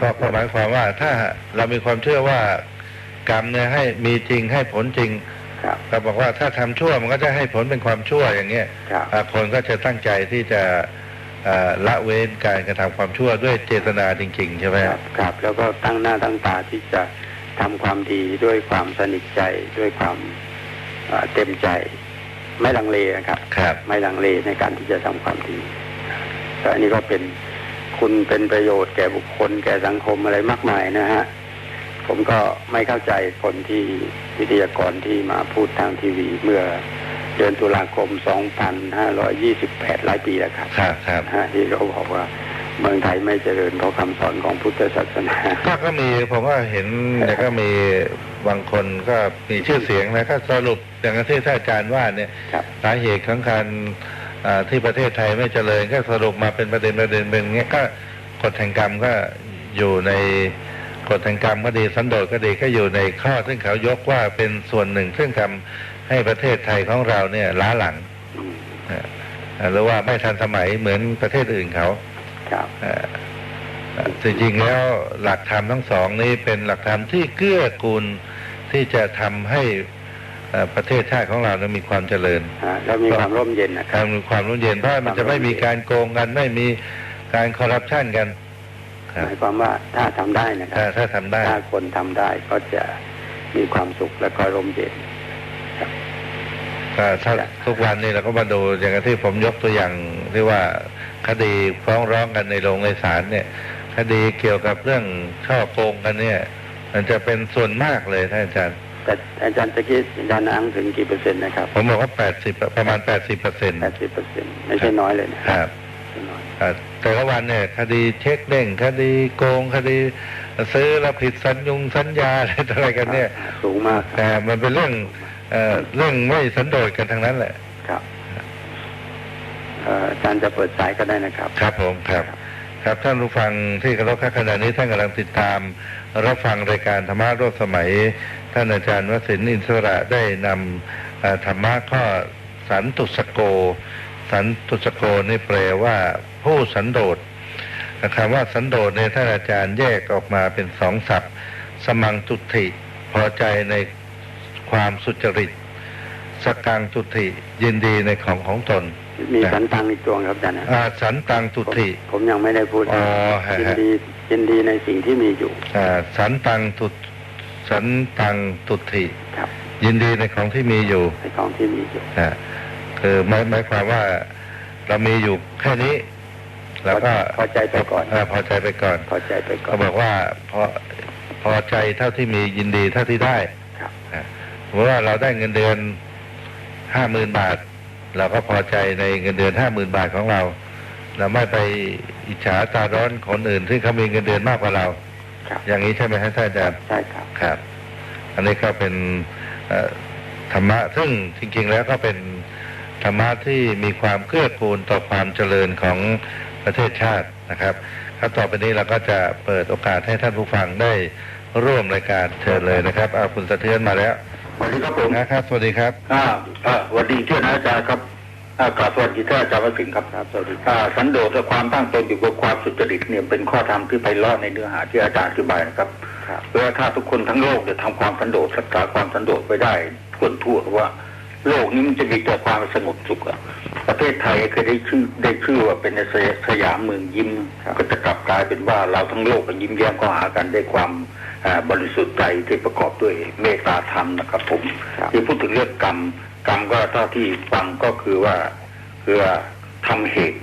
ก็ก็หมายความว่าถ้าเรามีความเชื่อว่ากรรมเนี่ยให้มีจริงให้ผลจริงครับเราบอกว่าถ้าทำชั่วมันก็จะให้ผลเป็นความชั่วอย่างเงี้ยครับอ่าคนก็จะตั้งใจที่จะอ่าละเว้นการกระทำความชั่วด้วยเจตนาจริง ๆ ใช่ไหมครับครับ แล้วก็ตั้งหน้าตั้งตาที่จะทำความดีด้วยความสนิทใจด้วยความเอ่อเต็มใจ ไม่ลังเลนะครับครับ ไม่ลังเลในการที่จะทำความดีแต่อันนี้ก็เป็น คุณเป็นประโยชน์แก่บุคคล แก่สังคมอะไรมากมายนะฮะ ผมก็ไม่เข้าใจคนที่วิทยากรที่มาพูดทางทีวีเมื่อเดือนตุลาคม 2528 หลายปีแล้วครับ ครับครับนะฮะที่เขาบอกว่าเมืองไทยไม่เจริญเพราะคำสอนของพุทธศาสนาก็ก็มีผมก็เห็นแต่ก็มีบางคนก็มีชื่อเสียงนะก็สรุปอย่างที่ท่านอาจารย์ว่าเนี่ยครับสาเหตุของการอ่า ที่ประเทศไทยไม่เจริญก็สรุปมาเป็นประเด็นประเด็นเป็นอย่างเงี้ยก็กฎแห่งกรรมก็อยู่ในกฎแห่งกรรมก็ดีสันโดษก็ดีก็อยู่ในข้อซึ่งเขายกว่าเป็นส่วนหนึ่งซึ่งทำให้ประเทศไทยของเราเนี่ยล้าหลังอืมอ่าหรือว่าไม่ทันสมัยเหมือนประเทศอื่นเขาครับเอ่อเอ่อจริงๆแล้วหลักธรรมทั้งสองนี้เป็นหลักธรรมที่เกื้อกูลที่จะทำให้เอ่อ ประเทศชาติของเรานั้นมีความเจริญอ่าแล้วมีความร่มเย็นนะคการรับมีความร่มเย็นเพราะมันจะไม่มีการโกงกันไม่มีการคอร์รัปชันกันครับหมายความว่าถ้าทำได้นะครัถ้าบถ้าทำได้ถ้าคนทำได้ก็จะมีความสุขและก็ร่มเย็นก็ถ้าทุกวันนี้เราก็มาดูอย่างที่ผมยกตัวอย่างที่ว่าคดีฟ้องร้องกันในโรงในศาลเนี่ย คดีเกี่ยวกับเรื่องช่อโกงกันเนี่ย มันจะเป็นส่วนมากเลยท่านอาจารย์ แต่อาจารย์ตะกี้อาจารย์อ้างถึงกี่เปอร์เซ็นต์นะครับ ผมบอกว่าแปดสิบประมาณแปดสิบเปอร์เซ็นต์แปดสิบเปอร์เซ็นต์ไม่ใช่น้อยเลยนะครับไม่ใช่น้อยอ่าแต่ละวันเนี่ยคดีเช็คเด้งคดีโกงคดี ซื้อแล้วผิดสัญญงสัญญาอะไรต่ออะไรกันเนี่ย สูงมากแต่มันเป็นเรื่องเอ่อเรื่องไม่สันโดษกันทั้งนั้นแหละครับเอ่ออาจารย์จะเปิดสายก็ได้นะครับ ครับผมครับ ครับท่านผู้ฟังที่เคารพครับขณะนี้ท่านกำลังติดตาม รับฟังรายการธรรมะร่วมสมัย ท่านอาจารย์วสินทร์อินทรระได้นำเอ่อธรรมะข้อสันตุสโก สันตุสโกนี่แปลว่าผู้สันโดษคำว่าสันโดษในยท่านอาจารย์แยกออกมาเป็นสองศัพท์ สมังตุติพอใจในความสุจริต สกังตุติยินดีในของของตน มีสันตังอีกตัวครับอาจารย์นะอาสันตังตุติผมผมยังไม่ได้พูดอ๋อฮะยินดียินดีในสิ่งที่มีอยู่อ่าสันตังตุ สันตังตุติครับยินดีในของที่มีอยู่ในของที่มีอยู่อ่าคือหมายหมายความว่าเรามีอยู่แค่นี้แล้วก็พอใจไปก่อนาพอใจไปก่อนพอใจไปก่อเขานบอกว่าพอพอใจเท่าที่มียินดีเท่าที่ได้ครับอ่าสมมติว่าเราได้เงินเดือนห้าหมื่นบาท เราก็พอใจในเงินเดือนห้าหมื่นบาทของเรา เราไม่ไปอิจฉาตาร้อนคนอื่นที่เขามีเงินเดือนมากกว่าเราครับ อย่างนี้ใช่ไหมฮะท่านอาจารย์ใช่ครับครับ อันนี้ก็เป็นเอ่อธรรมะซึ่งจริงๆแล้วก็เป็นธรรมะที่มีความเกื้อกูลต่อความเจริญของประเทศชาตินะครับครับต่อไปนี้เราก็จะเปิดโอกาสให้ท่านผู้ฟังได้ร่วมรายการเชิญเลยนะครับเอาคุณสะเทือนมาแล้วสวัสดีครับผมนะครับ สวัสดีครับอ่าอ่าสวัสดีเชื่อนะอาจารย์ครับอ่า กราบสวัสดีท่านอาจารย์วสินทร์ครับครับสวัสดีครับอ่าสันโดษและความตั้งตนอยู่กับความสุจริตเนี่ยเป็นข้อธรรมที่ไพเราะในเนื้อหาที่อาจารย์อธิบายนะครับครับเพราะว่าถ้าทุกคนทั้งโลกจะทำความสันโดษรักษาความสันโดษไปได้ทั่วทั่วว่า โลกนี้มันจะมีแต่ความสงบสุขอะประเทศไทยเคยได้ชื่อได้ชื่อว่าเป็นสยสยามเมืองยิ้มก็จะกลับกลายเป็นว่าเราทั้งโลกก็ยิ้มแย้มก็หากันด้วยความอ่าบริสุทธิ์ใจที่ประกอบด้วยเมตตาธรรมนะครับผมครับที่พูดถึงเรื่องกรรม กรรมก็เท่าที่ฟังก็คือว่าคือว่าทำเหตุ